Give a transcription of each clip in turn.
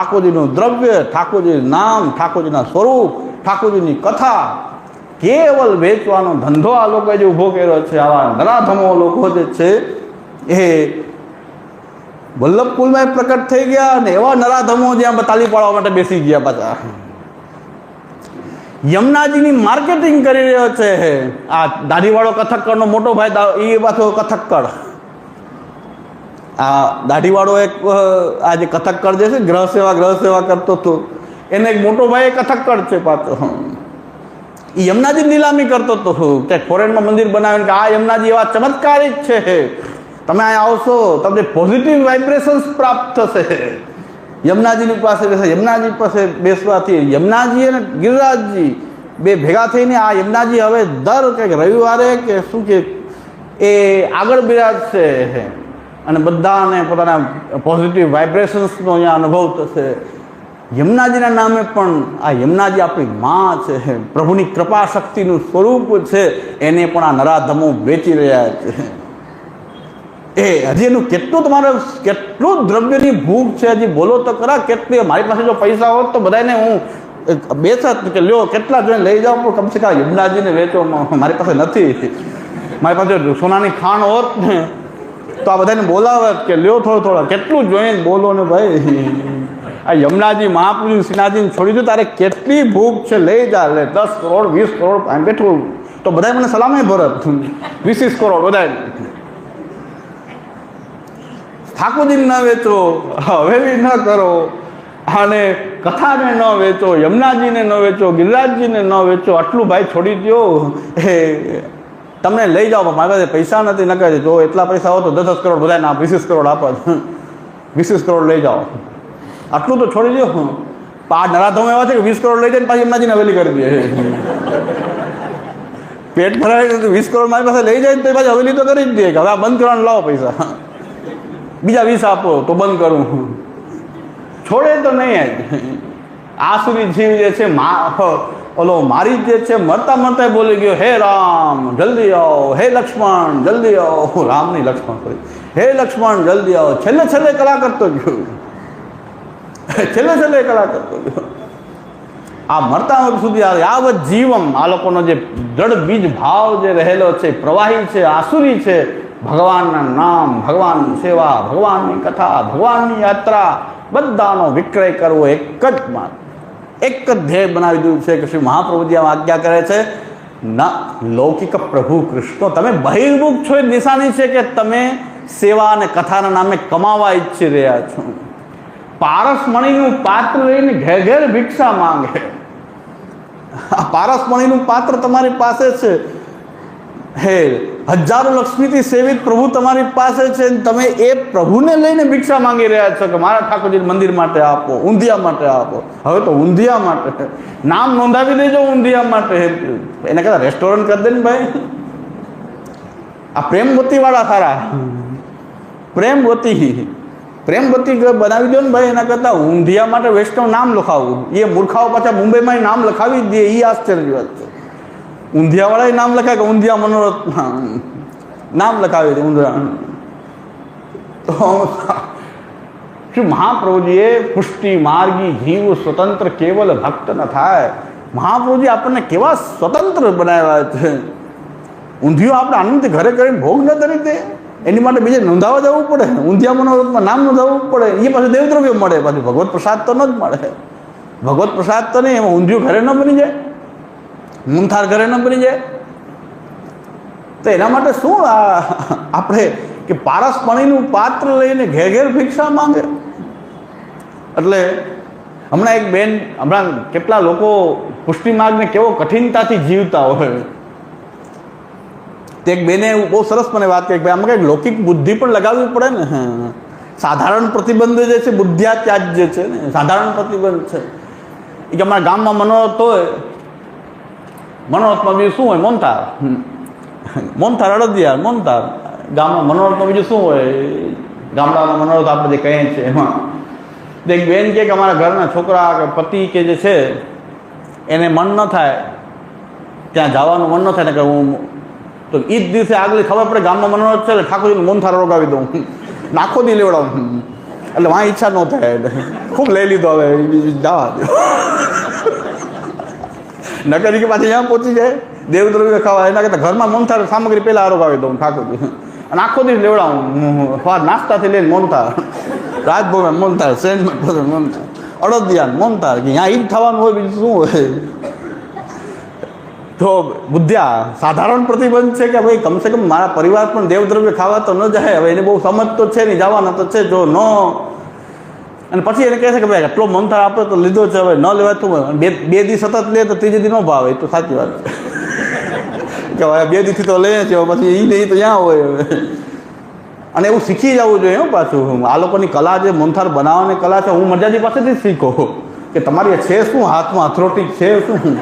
ઠાકોરજીનું દ્રવ્ય, ઠાકોરજીનું નામ, ઠાકોરજીના સ્વરૂપ, ઠાકોરજીની કથા, કેવલ વેચવાનો ધંધો આ લોકોએ જે ઊભો કર્યો છે, આવા નરાધમો લોકો જે છે, એ વલ્લભકુલમાં પ્રકટ થઈ ગયા અને એવા નરાધમો જ્યાં તાલી પાડવા માટે બેસી ગયા પાછા યમુનાજીની માર્કેટિંગ કરી રહ્યો છે. આ દાઢીવાળો કથક્કરનો મોટો ભાઈ એ પાછો કથક્કર. આ દાઢીવાળો એક આ જે કથકકળ જે છે ગ્રહ સેવા ગ્રહ સેવા કરતો હતો. એને એક મોટો ભાઈ કથકકળ છે પાછો. એ યમુનાજી નીલામી કરતો હતો. કે ફોરેનમાં મંદિર બનાવીને કે આ યમુનાજી એવા ચમત્કારિક છે. તમે અહીંયા આવશો, તમને પોઝિટિવ વાઇબ્રેશન્સ પ્રાપ્ત થશે. યમુનાજીની પાસે બેસે, યમુનાજી પાસે બેસવાથી યમુનાજી અને ગિરિરાજજી બે ભેગા થઈને આ યમુનાજી હવે દર કંઈક રવિવારે કે શું કે એ આગળ બિરાજશે. અને બધાને પોતાના પોઝિટિવ વાઇબ્રેશન્સનો અહીંયા અનુભવ થશે. યમુનાજીના નામે પણ આ યમુનાજી આપણી માં છે. પ્રભુની કૃપા શક્તિનું સ્વરૂપ છે. એને પણ આ નરાધમો વેચી રહ્યા છે. એ હજી એનું કેટલું તમારે કેટલું દ્રવ્યની ભૂખ છે હજી બોલો તો ખરા, કેટલી મારી પાસે જો પૈસા હોત તો બધાને હું બેસત કે લ્યો, કેટલા જોઈને લઈ જાઓ, પણ કમસે કમ યમુનાજીને વેચો મારી પાસે નથી. મારી પાસે સોનાની ખાણ હોત ને તો આ બધાને બોલાવે કે લ્યો થોડો થોડો, કેટલું જોઈને બોલો ને ભાઈ. આ યમુનાજી મહાપુરુષ સિન્હાજીને છોડી દો, તારે કેટલી ભૂખ છે, લઈ જા, લે, દસ કરોડ, વીસ કરોડ આમ બેઠું. તો બધાય મને સલામે ભરત વીસ વીસ કરોડ બધા ઠાકોરજીને ન વેચો હવેલી ન કરો. અને કથાને ન વેચો, યમુનાજીને ન વેચો, ગિરિરાજજીને ન વેચો, આટલું ભાઈ છોડી દો એ તમને લઈ જાઓ, પણ મારી પાસે પૈસા નથી. ન કહે જો એટલા પૈસા હો તો દસ દસ કરોડ બધાને વીસ વીસ કરોડ આપો. વીસ કરોડ લઈ જાઓ. આટલું તો છોડી દો. આ નરાધમ એવા છે કે વીસ કરોડ લઈ જાય ને એમના એમનાજીને હવેલી કરી દે. પેટ ભરાય વીસ કરોડ મારી પાસે લઈ જાય તો પાછી હવેલી તો કરી જ દે. કે હવે બંધ કરવાનું લાવો પૈસા. બીજા વીસ આપો તો બંધ કરું. છોડે તો નહીં આ સુધી જીવ જે છે, મા ઓલો મારી જે છે, મરતા મરતા બોલી ગયો, હે રામ, જલ્દી આવો, હે લક્ષ્મણ, જલ્દી આવો. રામ નહીં, લક્ષ્મણ sorry. હે લક્ષ્મણ, જલ્દી આવો. છેલ્લે છેલ્લે કલા કરતો ગયો. છેલ્લે છેલ્લે કલા કરતો ગયો. આ મરતા સુધી આ યાવત જીવમ, આ લોકોનો જે જડ બીજ ભાવ જે રહેલો છે પ્રવાહી છે, આસુરી છે, ભગવાનના નામ, ભગવાનની સેવા, ભગવાનની કથા, ભગવાનની યાત્રા, બધાનો વિક્રય કરવો એક જ માત્ર એક જ ધ્યેય બનાવી દીધું છે કે શ્રી મહાપ્રભુજી આમ આજ્ઞા કરે છે, ના, લૌકિક પ્રભુ કૃષ્ણ, તમે બહિર્મુખ છો એ નિશાની છે કે તમે સેવા અને કથાના નામે કમાવા ઈચ્છી રહ્યા છો. પારસમણીનું પાત્ર લઈને ઘેર ઘેર ભિક્ષા માંગે. આ પારસમણીનું પાત્ર તમારી પાસે છે. હે, હજારો લક્ષ્મીથી સેવિત પ્રભુ તમારી પાસે છે તમે એ પ્રભુને લઈને ભિક્ષા માંગી રહ્યા છો કે મારા ઠાકોરજી મંદિર માટે આપો, ઊંધિયા માટે આપો. હવે તો ઊંધિયા માટે. નામ નોંધાવી દેજો ઊંધિયા માટે. એને કદાચ રેસ્ટોરન્ટ કરી દે ને ભાઈ. આ પ્રેમવતીવાળા સારા. પ્રેમવતી. પ્રેમવતી બનાવી દો ને ભાઈ, એના કરતાં ઊંધિયા માટે વૈષ્ણવ નામ લખાવવું એ મૂર્ખાઓ પાછા મુંબઈમાં નામ લખાવી દે એ આશ્ચર્ય વાત છે. ઊંધિયાવાળાએ નામ લખાય કે ઊંધિયા મનોરથ નામ લખાવે છે ઊંધિયા. તો શ્રી મહાપ્રભુજીએ પુષ્ટિ, માર્ગી, જીવ, સ્વતંત્ર, કેવલ ભક્ત ન થાય. મહાપ્રભુજી આપણને કેવા સ્વતંત્ર બનાવ્યા છે. ઊંધિયું આપણે આનંદથી ઘરે કરીને ભોગ ન કરી દે. એની માટે બીજે નોંધાવા જવું પડે. ઊંધિયા મનોરથમાં નામ નોંધાવવું પડે. એ પાછું દેવદ્રવ્ય મળે. પાછું ભગવત પ્રસાદ તો ન જ મળે. ભગવત પ્રસાદ તો નહીં, એમાં ઊંધિયું ઘરે ન બની જાય. મૂંથાર ઘરે ન બની જાય. તો એના માટે શું આપણે કે પારસપણીનું પાત્ર લઈને ઘેર ઘેર ભિક્ષા માંગે? એટલે હમણાં એક બેન, હમણાં કેટલા લોકો પુષ્ટિ માર્ગને કેવો કઠિનતાથી જીવતા હોય. તે એક બેને બહુ સરસ મને વાત કરી ભાઈ, આમાં કંઈક લૌકિક બુદ્ધિ પણ લગાવવી પડે ને. સાધારણ પ્રતિબંધ જે છે બુદ્ધિયા ત્યાજ જે છે ને, સાધારણ પ્રતિબંધ છે. કે અમારા ગામમાં મનોરથ હોય મનોરથમાં બીજું શું હોય? મોનતાર મોનતાર અડદિયાર મોનતાર ગામમાં મનોરથમાં બીજું શું હોય? ગામડાના મનોરથ આપણે જે કહીએ છીએ એમાં એક બેન કે અમારા ઘરના છોકરા કે પતિ કે જે છે, એને મન ન થાય. ત્યાં જવાનું મન ન થાય ને કે હું તો એ જ દિવસે આગળ ખબર પડે ગામનો મનોરથ છે એટલે ઠાકોરજીનું મોનથાર રોગાવી દઉં. નાખો દી લેવડાવું. એટલે વાં ઈચ્છા ન થાય. ખૂબ લઈ લીધો હવે. જવા દો. નગર કે પાછી ત્યાં પહોંચી જાય, દેવદ્રવ્ય ખાવા. એના કરતાં ઘરમાં મોનથાર સામગ્રી પહેલાં આરોગાવી દઉં, ઠાકોરજી. અને આખો દિવસ લેવડાવું. સ્વાદ નાસ્તાથી લઈને મોનથાર રાજભવન મોનથાર સેન્ટમાં મોનથાર અડદિયાન મોનથાર કે ત્યાં ઈ જ થવાનું હોય, બીજું શું હોય? તો બુદ્ધ્યા સાધારણ પ્રતિબંધ છે કે ભાઈ કમસે કમ મારા પરિવાર પણ દેવદ્રવ્ય ખાવા તો ન જાય. હવે એને બહુ સમજ તો છે નહીં, જવાના તો છે. જો ન અને પછી એને કહે છે કે ભાઈ, એટલો મંથાર આપે તો લીધો છે, હવે ન લેવાતું હોય. બે બે દી સતત લે તો ત્રીજે દી ન ભાવે. તો સાચી વાત કે હવે બે દીથી તો લે છે પછી એ નહીં તો ક્યાં હોય હવે. અને એવું શીખી જવું જોઈએ હો પાછું. આ લોકોની કલા જે મોનથાર બનાવવાની કલા છે, હું મરજાજી પાસેથી શીખો. કે તમારી છે શું? હાથમાં હથરોટી છે શું?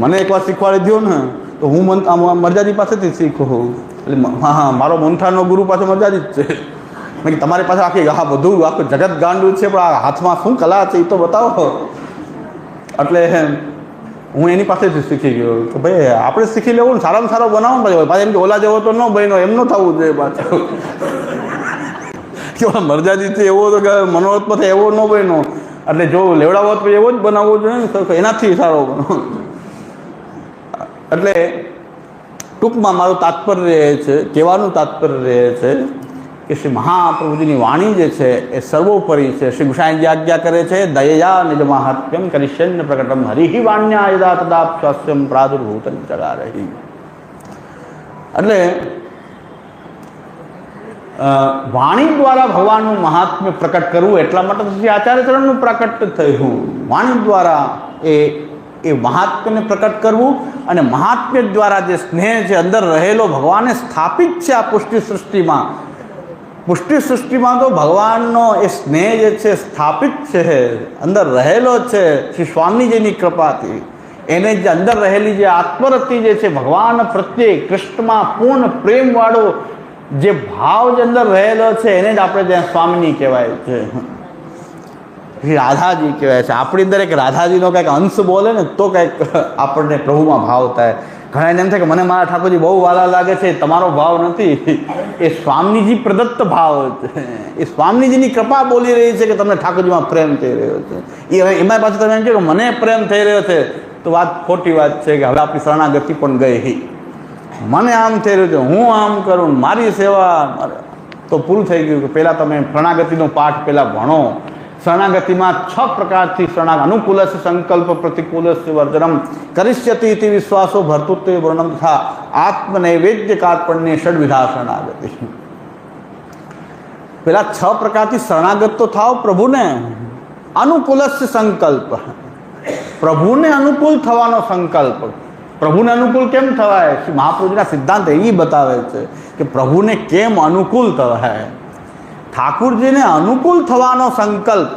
મને એકવાર શીખવાડી દો ને, તો હું મન મરજાજી પાસેથી શીખું. એટલે હા હા, મારો મંથાનો ગુરુ પાસે મરજાજી જ છે. મેં તમારી પાસે આખી આ બધું, આખું જગત ગાંડું છે, પણ આ હાથમાં શું કલા છે એ તો બતાવો. એટલે હું એની પાસેથી શીખી ગયો કે ભાઈ, આપણે શીખી લેવું ને સારામાં સારો બનાવો ને પછી એમ કે, ઓલા જેવો તો ન બન્યો, એમ ન થવું જોઈએ પાછું. કે ઓલા મરજાજીથી એવો તો કે મનોરથમાંથી એવો ન બન્યો. એટલે જો લેવડાવો તો એવો જ બનાવવો જોઈએ ને, તો એનાથી સારો બનો એટલે ટૂંકમાં મારું તાત્પર્ય એ છે, કહેવાનું તાત્પર્ય રહે છે કે શ્રી મહાપ્રભુજીની વાણી જે છે એ સર્વોપરી છે. શ્રી ગુસાઈજી આજ્ઞા કરે છે દયયા નિજ મહાત્મ્યમ કરિષ્યન્ય પ્રકટમ હરિહિ વાણ્યા યદા તદા સ્વાસ્થ્યમ પ્રાદુર્ભૂત રહી એટલે વાણી દ્વારા ભગવાનનું મહાત્મ્ય પ્રકટ કરવું એટલા માટે શ્રી આચાર્યચરણનું પ્રકટ થયું. વાણી દ્વારા એ એ મહાત્મ્યને પ્રકટ કરવું અને મહાત્મ્ય દ્વારા જે સ્નેહ છે અંદર રહેલો ભગવાને સ્થાપિત છે આ પુષ્ટિ સૃષ્ટિમાં પુષ્ટિ સૃષ્ટિમાં તો ભગવાનનો એ સ્નેહ જે છે, સ્થાપિત છે, અંદર રહેલો છે, શ્રી સ્વામીજીની કૃપાથી, એને જે અંદર રહેલી જે આત્મરતિ જે છે, ભગવાન પ્રત્યે કૃષ્ણમાં પૂર્ણ પ્રેમવાળો જે ભાવ જે અંદર રહેલો છે, એને જ આપણે ત્યાં સ્વામિની કહેવાય છે. શ્રી રાધાજી કહેવાય છે. આપણી અંદર એક રાધાજીનો કંઈક અંશ બોલે ને, તો કંઈક આપણને પ્રભુમાં ભાવ થાય. ઘણા એમ થાય કે મને મારા ઠાકોરજી બહુ વાલા લાગે છે, તમારો ભાવ નથી. એ સ્વામીજી પ્રદત્ત ભાવ છે. એ સ્વામીજીની કૃપા બોલી રહી છે કે તમને ઠાકોરજીમાં પ્રેમ થઈ રહ્યો છે. એ હવે એમાં પાછું તમે એમ કહો કે મને પ્રેમ થઈ રહ્યો છે, તો વાત ખોટી વાત છે કે હવે આપણી શરણાગતિ પણ ગઈ. મને આમ થઈ રહ્યું છે, હું આમ કરું, મારી સેવા તો પૂરું થઈ ગયું કે પહેલાં તમે શરણાગતિનો પાઠ પહેલાં ભણો. શરણાગતિમાં છ પ્રકારથી શરણાગ અનુકૂલસ્ય સંકલ્પ પ્રતિકૂલસ્ય વર્જનમ કરિષ્યતિ વિશ્વાસો ભર્તૃત્વ વર્ણમ તથા આત્મનૈવેદ્ય કાર્પણ્ય ષડવિધા શરણાગતિ. પેલા છ પ્રકારથી શરણાગત તો થાવ પ્રભુને. અનુકૂલસ્ય સંકલ્પ. પ્રભુને અનુકૂળ થવાનો સંકલ્પ. પ્રભુને અનુકૂળ કેમ થવાય? મહાપ્રભુજીના સિદ્ધાંત એ બતાવે છે કે પ્રભુને કેમ અનુકૂળ થવાય? ઠાકુરજીને અનુકૂળ થવાનો સંકલ્પ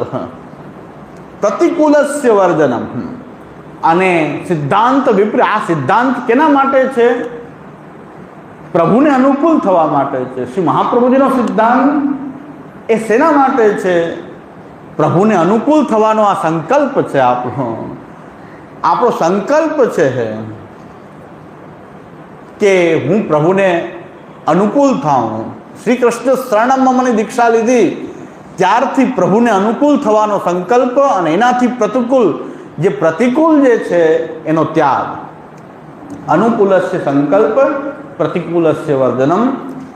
પ્રતિકૂલસ્ય વર્જનમ અને સિદ્ધાંત વિપરીત આ સિદ્ધાંત કેના માટે છે પ્રભુને અનુકૂળ થવા માટે છે શ્રી મહાપ્રભુજીનો સિદ્ધાંત એ શેના માટે છે પ્રભુને અનુકૂળ થવાનો આ સંકલ્પ છે આપણો આપણો સંકલ્પ છે કે હું પ્રભુને અનુકૂળ થાઉં શ્રી કૃષ્ણ શરણમમાં મને દીક્ષા લીધી. ત્યારથી પ્રભુને અનુકૂળ થવાનો સંકલ્પ અને એનાથી પ્રતિકૂળ જે પ્રતિકૂળ જે છે એનો ત્યાગ. અનુકૂલસ્ય સંકલ્પ, પ્રતિકૂલસ્ય વર્ધનમ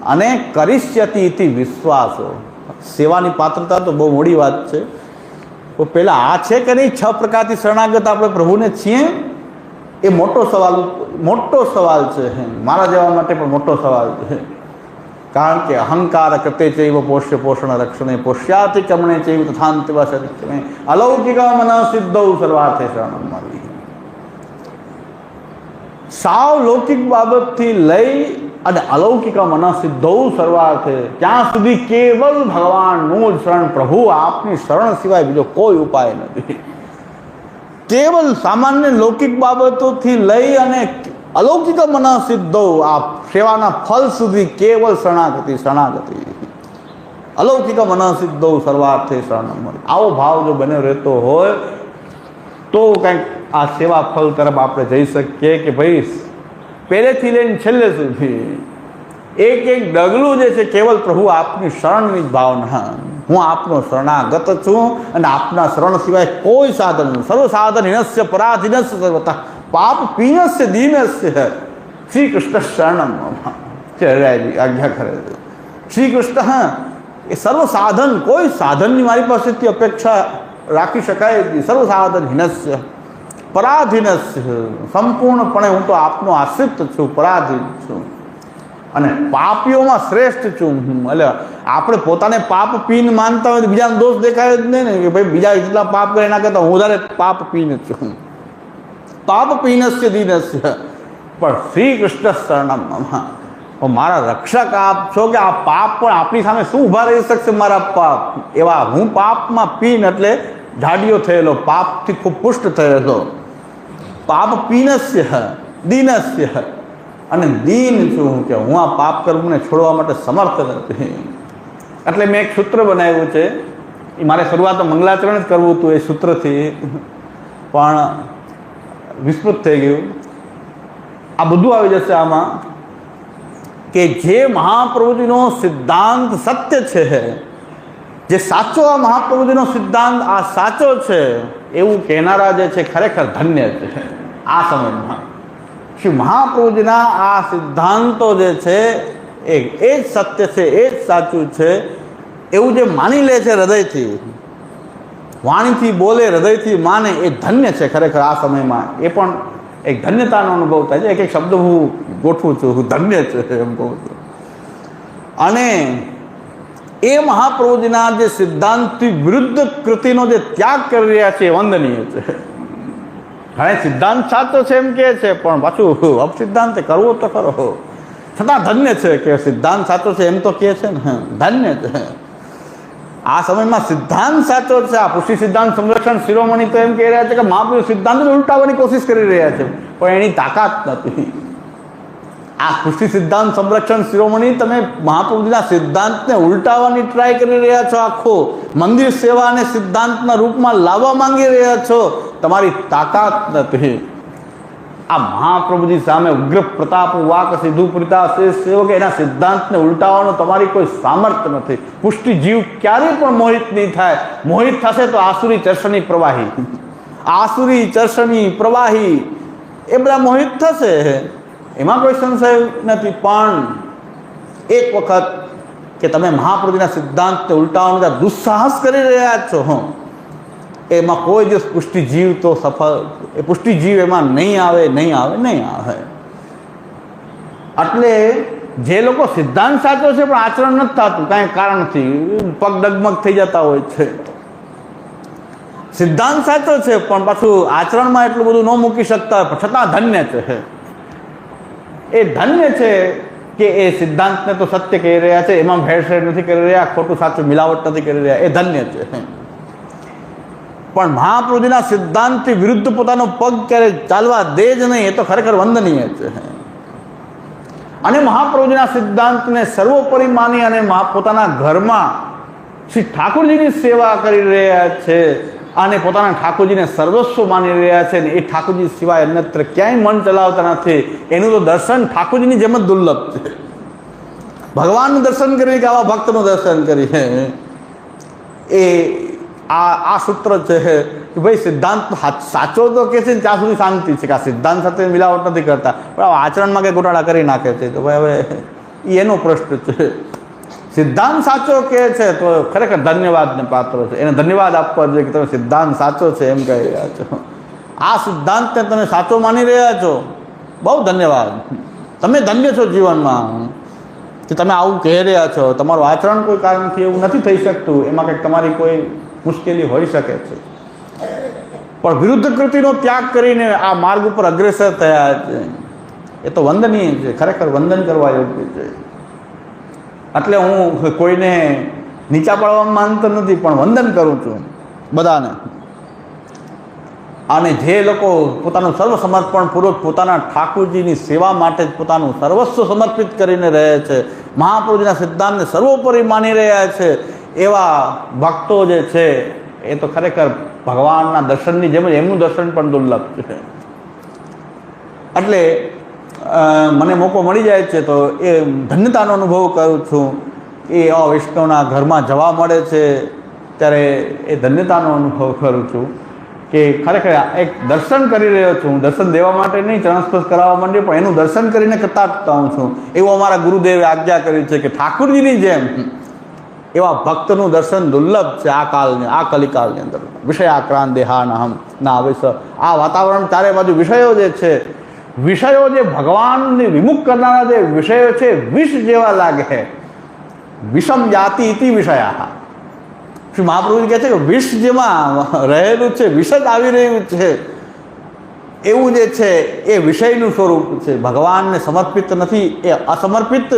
અને કરિષ્યતિ વિશ્વાસો. સેવાની પાત્રતા તો બહુ મોડી વાત છે. તો પહેલાં આ છે કે નહીં? છ પ્રકારથી શરણાગત આપણે પ્રભુને છીએ. એ મોટો સવાલ મોટો સવાલ છે. મારા જવા માટે પણ મોટો સવાલ છે. કારણ કે અહંકાર કૃતે ચૈવ પોષ્ય પોષણ રક્ષણે, પોષ્યાતિ કમણે ચૈવ તથાંતિવા સરિક્ષણે અલૌકિક મન સિદ્ધૌ સર્વાર્થે શરણમ મળી. સાવ લૌકિક બાબતથી લઈ અને અલૌકિક મન સિદ્ધૌ સર્વાર્થે ત્યાં સુધી કેવલ ભગવાનનું શરણ પ્રભુ આપની શરણ સિવાય બીજો કોઈ ઉપાય નથી. કેવલ સામાન્ય લૌકિક બાબતોથી લઈ અને અલૌકિક મન સિદ્ધો આ સેવાના ફલ સુધી કેવલ શરણાગતિ શરણાગતિ. અલૌકિક મન સિદ્ધો સર્વાર્થે શરણ મળે આવો ભાવ જો બને રહેતો હોય, તો કંઈક આ સેવા ફલ તરફ આપણે જઈ શકીએ કે ભાઈ, પહેલેથી લઈને છેલ્લે સુધી એક એક ડગલું જે છે કેવલ પ્રભુ આપની શરણની જ ભાવના. હું આપનો શરણાગત છું અને આપના શરણ સિવાય કોઈ સાધન સર્વ સાધન હિનસ્ય, પરાધીનસ્ય સર્વતા. પાપ પીનસ્ય દીનસ્ય શ્રી કૃષ્ણ શરણમ મમ. આજ્ઞા કરે છે શ્રી કૃષ્ણ એ સર્વ સાધન કોઈ સાધનની મારી પાસેથી અપેક્ષા રાખી શકાય નહીં સર્વ સાધન હિનસ્ય પરાધીનસ્ય સંપૂર્ણપણે હું તો આપનો આશ્રિત છું પરાધીન છું અને પાપીઓમાં શ્રેષ્ઠ છું હું એટલે આપણે પોતાને પાપ પીન માનતા હોય તો બીજાનો દોષ દેખાય જ નહીં ને કે ભાઈ બીજા જેટલા પાપ કરે એના કરતાં હું વધારે પાપ પીન છું પાપ પીનસ્ય દીનસ્ય પણ શ્રી કૃષ્ણ શરણમ. મારા રક્ષક આપ છો કે આ પાપ પણ આપણી સામે શું ઊભા રહી શકશે મારા પાપ? એવા હું પાપમાં પીન એટલે ઢાડિયો થયેલો, પાપથી ખૂબ પુષ્ટ થયેલો. પાપ પીનસ્ય દીનસ્ય. અને દીન છું કે હું આ પાપ કર્મને છોડવા માટે સમર્થ નથી. એટલે મેં એક સૂત્ર બનાવ્યું છે. એ મારે શરૂઆત મંગલાચરણ જ કરવું હતું એ સૂત્રથી. પણ વિસ્તૃત થઈ ગયું. આ બધું આવી જશે આમાં કે જે મહાપ્રભુજીનો સિદ્ધાંત સત્ય છે, જે સાચો આ મહાપ્રભુજીનો સિદ્ધાંત આ સાચો છે, એવું કહેનારા જે છે ખરેખર ધન્ય છે, આ સમયમાં. શ્રી મહાપ્રભુજીના આ સિદ્ધાંતો જે છે એ એ જ સત્ય છે, એ જ સાચું છે, એવું જે માની લે છે હૃદયથી વાણીથી બોલે, હૃદયથી માને, એ ધન્ય છે ખરેખર આ સમયમાં. એ પણ એક ધન્યતાનો અનુભવ થાય છે. એક એક શબ્દ હું ગોઠવું છું, હું ધન્ય છે એમ કહું છું. અને એ મહાપ્રભુજીના જે સિદ્ધાંતથી વિરુદ્ધ કૃતિનો જે ત્યાગ કરી રહ્યા છે, એ વંદનીય છે. હવે સિદ્ધાંત સાચો છે એમ કે છે, પણ પાછું અપસિદ્ધાંત કરવો તો ખરો. છતાં ધન્ય છે કે સિદ્ધાંત સાચો છે એમ તો કહે છે ને. ધન્ય છે. આ સમયમાં સિદ્ધાંત સાચો છે. આ પુષ્ટિ સિદ્ધાંત, સંરક્ષણ, શિરોમણી તો એમ કહી રહ્યા છે કે મહાપુરુષ સિદ્ધાંત ઉલટાવવાની કોશિશ કરી રહ્યા છે. પણ એની તાકાત નથી. આ પુષ્ટિ સિદ્ધાંત, સંરક્ષણ, શિરોમણી તમે મહાપુરુષના સિદ્ધાંતને ઉલટાવવાની ટ્રાય કરી રહ્યા છો આખો. મંદિર સેવાને સિદ્ધાંતના રૂપમાં લાવવા માંગી રહ્યા છો. તમારી તાકાત નથી. આ મહાપ્રભુજી સામે ઉગ્ર પ્રતાપ વાક સિદ્ધુ પ્રિતા એના સિદ્ધાંતને ઉલટાવવાનો તમારી કોઈ સામર્થ્ય નથી. પુષ્ટિ જીવ ક્યારેય પણ મોહિત નહીં થાય. મોહિત થશે તો આસુરી ચર્ષણી પ્રવાહી. આસુરી ચર્ષણી પ્રવાહી એ બધા મોહિત થશે. એમાં કોઈ સંશય નથી. પણ એક વખત કે તમે મહાપ્રભુજીના સિદ્ધાંતને ઉલટાવવાનો દુસ્સાહસ કરી રહ્યા છો, હં એમાં કોઈ દિવસ પુષ્ટિ જીવ તો સફળ, એ પુષ્ટિ જીવ એમાં નહીં આવે નહીં આવે નહીં આવે. એટલે જે લોકો સિદ્ધાંત સાચો છે, પણ આચરણ નથી થતું, કાંઈ કારણથી પગ ડગમગ થઈ જતા હોય છે. સિદ્ધાંત સાચો છે, પણ પાછું આચરણમાં એટલું બધું ન મૂકી શકતા હોય છતાં ધન્ય છે. એ ધન્ય છે કે એ સિદ્ધાંતને તો સત્ય કહી રહ્યા છે, એમાં ભેળસેળ નથી કરી રહ્યા, ખોટું સાચું મિલાવટ નથી કરી રહ્યા, એ ધન્ય છે. પણ મહાપ્રભુજીના સિદ્ધાંતથી વિરુદ્ધ પોતાનો પગ ક્યારે ચાલવા દે જ નહીં, એ તો ખરેખર વંદનીય છે. અને મહાપ્રભુજીના સિદ્ધાંતને સર્વોપરી માની અને પોતાના ઘરમાં શ્રી ઠાકોરજીની સેવા કરી રહ્યા છે અને પોતાના ઠાકોરજીને સર્વસ્વ માની રહ્યા છે ને એ ઠાકોરજી સિવાય અન્યત્ર ક્યાંય મન ચલાવતા નથી. એનું તો દર્શન ઠાકોરજીની જેમ જ દુર્લભ છે. ભગવાનનું દર્શન કરી કે આવા ભક્તનું દર્શન કરી એ આ આ સૂત્ર છે, કે ભાઈ સિદ્ધાંત સાચો તો કે છે ત્યાં સુધી શાંતિ છે કે આ સિદ્ધાંત સાથે મિલાવટ નથી કરતા. પણ આ આચરણમાં કંઈ ગોટાળા કરી નાખે છે, તો ભાઈ હવે એનો પ્રશ્ન છે. સિદ્ધાંત સાચો કે છે, તો ખરેખર ધન્યવાદને પાત્ર છે. એને ધન્યવાદ આપવા જોઈએ કે તમે સિદ્ધાંત સાચો છે એમ કહી રહ્યા છો. આ સિદ્ધાંતને તમે સાચો માની રહ્યા છો. બહુ ધન્યવાદ. તમે ધન્ય છો જીવનમાં. કે તમે આવું કહી રહ્યા છો. તમારું આચરણ કોઈ કારણથી એવું નથી થઈ શકતું. એમાં કંઈક તમારી કોઈ મુશ્કેલી હોઈ શકે છે. પણ વિરુદ્ધ કૃતિનો ત્યાગ કરીને આ માર્ગ ઉપર અગ્રેસર થયા છે. એ તો વંદનીય છે, ખરેખર વંદન કરવા યોગ્ય છે. એટલે હું કોઈને નીચા પાડવા માનતો નથી, પણ વંદન કરું છું બધાને. અને જે લોકો પોતાનું સર્વ સમર્પણ પૂર્વક પોતાના ઠાકોરજીની સેવા માટે જ પોતાનું સર્વસ્વ સમર્પિત કરીને રહે છે, મહાપ્રભુજીના સિદ્ધાંતને સર્વોપરી માની રહ્યા છે, એવા ભક્તો જે છે, એ તો ખરેખર ભગવાનના દર્શનની જેમ જ એમનું દર્શન પણ દુર્લભ છે. એટલે મને મોકો મળી જાય છે તો એ ધન્યતાનો અનુભવ કરું છું. એ અવૈષ્ણવના વૈષ્ણવના ઘરમાં જવા મળે છે, ત્યારે એ ધન્યતાનો અનુભવ કરું છું. કે ખરેખર એક દર્શન કરી રહ્યો છું. દર્શન દેવા માટે નહીં, ચરણસ્પર્શ કરાવવા માટે, પણ એનું દર્શન કરીને કતાટતા હું છું. એવું અમારા ગુરુદેવે આજ્ઞા કરી છે કે ઠાકુરજીની જેમ એવા ભક્તનું દર્શન દુર્લભ છે આ કાળની, આ કલિકાળની અંદર. વિષય આક્રાંત દેહાનહમ ના આવે આ વાતાવરણ ચારે બાજુ વિષયો જે છે, વિષયો જે ભગવાનને વિમુખ કરનારા જે વિષયો છે, વિષ જેવા લાગે વિષમ જાતિ ઇતિ વિષયા. શ્રી મહાપ્રભુ કહે છે કે વિષ જેમાં રહેલું છે, વિષ આવી રહ્યું છે. એવું જે છે, એ વિષયનું સ્વરૂપ છે. ભગવાનને સમર્પિત નથી, એ અસમર્પિત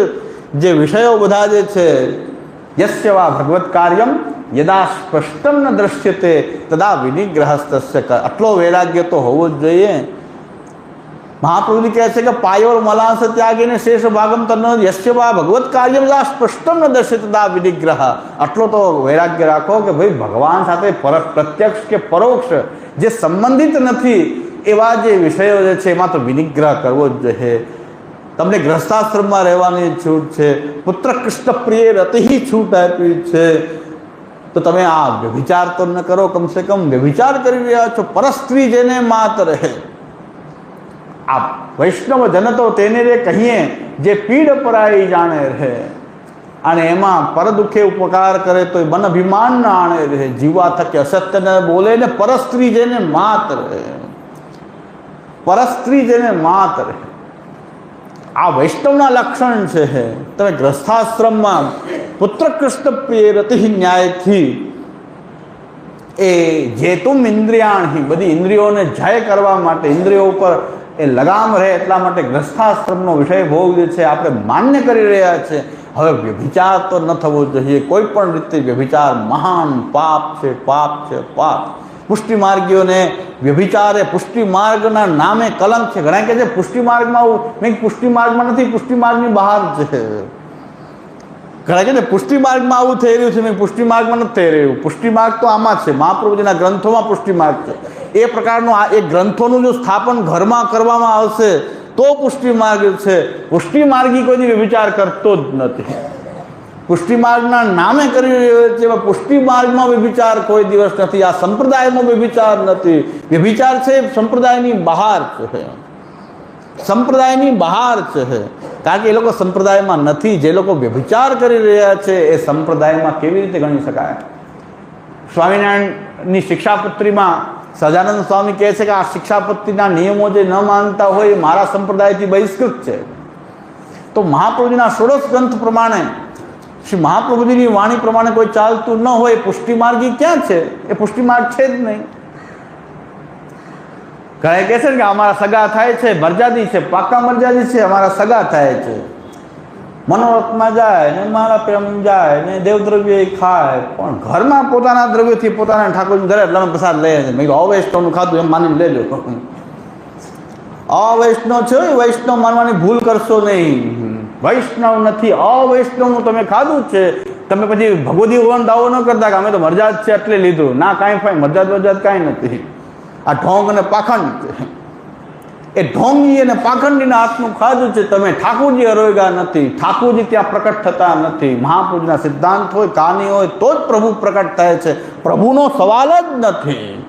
જે વિષયો બધા જે છે, યસ્ય વા ભગવત કાર્યમ, યદા સ્પષ્ટમ ન દ્રશ્યતે, તદા વિનિગ્રહસ્તસ્ય ક- આટલો વૈરાગ્ય તો હોવો જ જોઈએ. મહાપ્રભુજી કહે છે કે પાયોર મલાંસ ત્યાગીને શેષ ભાગમ તન યશ્યવા ભગવત કાર્યમ સ્પષ્ટમ ન દર્શિતતા વિનિગ્રહ. આટલો તો વૈરાગ્ય રાખો કે ભાઈ ભગવાન સાથે પર પ્રત્યક્ષ કે પરોક્ષ જે સંબંધિત નથી, એવા જે વિષયો જે છે, એમાં તો વિનિગ્રહ કરવો જ જોઈએ તમને ગ્રસ્તાશ્રમમાં રહેવાની છૂટ છે, પુત્ર કૃષ્ણ પ્રિય રતિ છૂટ આપી છે. તો તમે આ વ્યભિચાર તો ન કરો, કમસે કમ વ્યભિચાર કરી રહ્યા છો. પરસ્ત્રી જેને માત રહે. આ વૈષ્ણવ જન તો તેને રે કહીએ, જે પીડ પરાઈ જાણે રહે, અને એમાં પર દુઃખે ઉપકાર કરે તો મન અભિમાન ના આણે રહે. જીવા થકે અસત્ય બોલે ને પરસ્ત્રી જેને માત રહે. પરસ્ત્રી જેને માત રહે. આ વૈષ્ણવના લક્ષણ છે તમે ગ્રસ્થાશ્રમમાં પુત્ર કૃષ્ણ પ્રિય રતિ ન્યાયથી એ જેતુમ ઇન્દ્રિયાણી, બધી ઇન્દ્રિયોને જય કરવા માટે ઇન્દ્રિયો ઉપર એ લગામ રહે એટલા માટે ગ્રસ્થાશ્રમનો વિષય ભોગ જે છે આપણે માન્ય કરી રહ્યા છે. હવે વ્યભિચાર તો ન થવો જોઈએ. કોઈ પણ રીતે વ્યભિચાર મહાન પાપ છે પાપ છે, પાપ. પુષ્ટિ માર્ગીઓને વ્યભિચાર એ પુષ્ટિ માર્ગના નામે કલંક છે. ઘણા કે છે પુષ્ટિ માર્ગમાં મેં પુષ્ટિ માર્ગમાં નથી પુષ્ટિ માર્ગની બહાર છે. ઘણા છે ને, પુષ્ટિમાર્ગમાં આવું થઈ રહ્યું છે, મેં પુષ્ટિ માર્ગમાં નથી થઈ રહ્યું. પુષ્ટિમાર્ગ તો આમાં જ છે. મહાપ્રભુજીના ગ્રંથોમાં પુષ્ટિ માર્ગ છે. એ પ્રકારનું આ એ ગ્રંથોનું જો સ્થાપન ઘરમાં કરવામાં આવશે, તો પુષ્ટિમાર્ગ છે. પુષ્ટિમાર્ગી કોઈ વિચાર કરતો જ નથી. પુષ્ટિમાર્ગના નામે કરી રહ્યો છે એમાં પુષ્ટિમાર્ગમાં વ્યભિચાર કોઈ દિવસ નથી. આ સંપ્રદાયમાં વ્યભિચાર નથી. વ્યભિચાર છે, સંપ્રદાયની બહાર છે. સંપ્રદાયની બહાર છે. કારણ કે એ લોકો સંપ્રદાયમાં નથી. જે લોકો વ્યભિચાર કરી રહ્યા છે, એ સંપ્રદાયમાં કેવી રીતે ગણી શકાય? સ્વામિનારાયણની શિક્ષાપત્રીમાં સજાનંદ સ્વામી કહે છે કે આ શિક્ષાપત્રીના નિયમો જે ન માનતા હોય એ મારા સંપ્રદાયથી બહિષ્કૃત છે. તો મહાપ્રભુજીના ષોડશ ગ્રંથ પ્રમાણે, શ્રી મહાપ્રભુજીની વાણી પ્રમાણે કોઈ ચાલતું ન હોય, પુષ્ટિમાર્ગી ક્યાં છે? એ પુષ્ટિમાર્ગ છે જ નહીં. ઘણા કહે છે ને કે અમારા સગા થાય છે, મરજાદી છે, પાકા મરજાદી છે, અમારા સગા થાય છે. મનોરથમાં જાય ને મારા પ્રેમ જાય ને દેવદ્રવ્ય ખાય, પણ ઘરમાં પોતાના દ્રવ્યથી પોતાના ઠાકોરજી ઘરે લણ પ્રસાદ લે છે. મેં અવૈષ્ણવનું ખાધું એમ માનીને લેજો અવૈષ્ણવ છે વૈષ્ણવ માનવાની ભૂલ કરશો નહીં. વૈષ્ણવ નથી અવૈષ્ણવનું તમે ખાધું જ છે. તમે પછી ભગવદી હોવાનો દાવો ન કરતા કે અમે તો મરજાદ છે, એટલે લીધું. ના, કાંઈ ફાઈ મરજાદ મરજાદ કાંઈ નથી. આ ઢોંગ અને પાખંડ એ ઢોંગી અને પાખંડીના હાથનું ખાધું છે, તમે ઠાકોરજી અરોયગા નથી. ઠાકોરજી ત્યાં પ્રકટ થતા નથી. મહાપુરના સિદ્ધાંત હોય કહાની હોય, તો જ પ્રભુ પ્રકટ થાય છે. પ્રભુનો સવાલ જ નથી.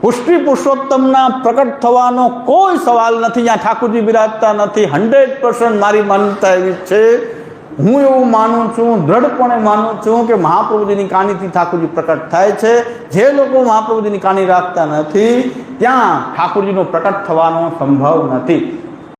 પુષ્ટિ પુરુષોત્તમના પ્રકટ થવાનો કોઈ સવાલ નથી. જ્યાં ઠાકોરજી બિરાજતા નથી. હંડ્રેડ પર્સન્ટ મારી માન્યતા એવી છે. હું એવું માનું છું, દ્રઢપણે માનું છું કે મહાપ્રભુજીની કાનીથી ઠાકોરજી પ્રકટ થાય છે. જે લોકો મહાપ્રભુજીની કાની રાખતા નથી, ત્યાં ઠાકોરજીનો પ્રકટ થવાનો સંભવ નથી.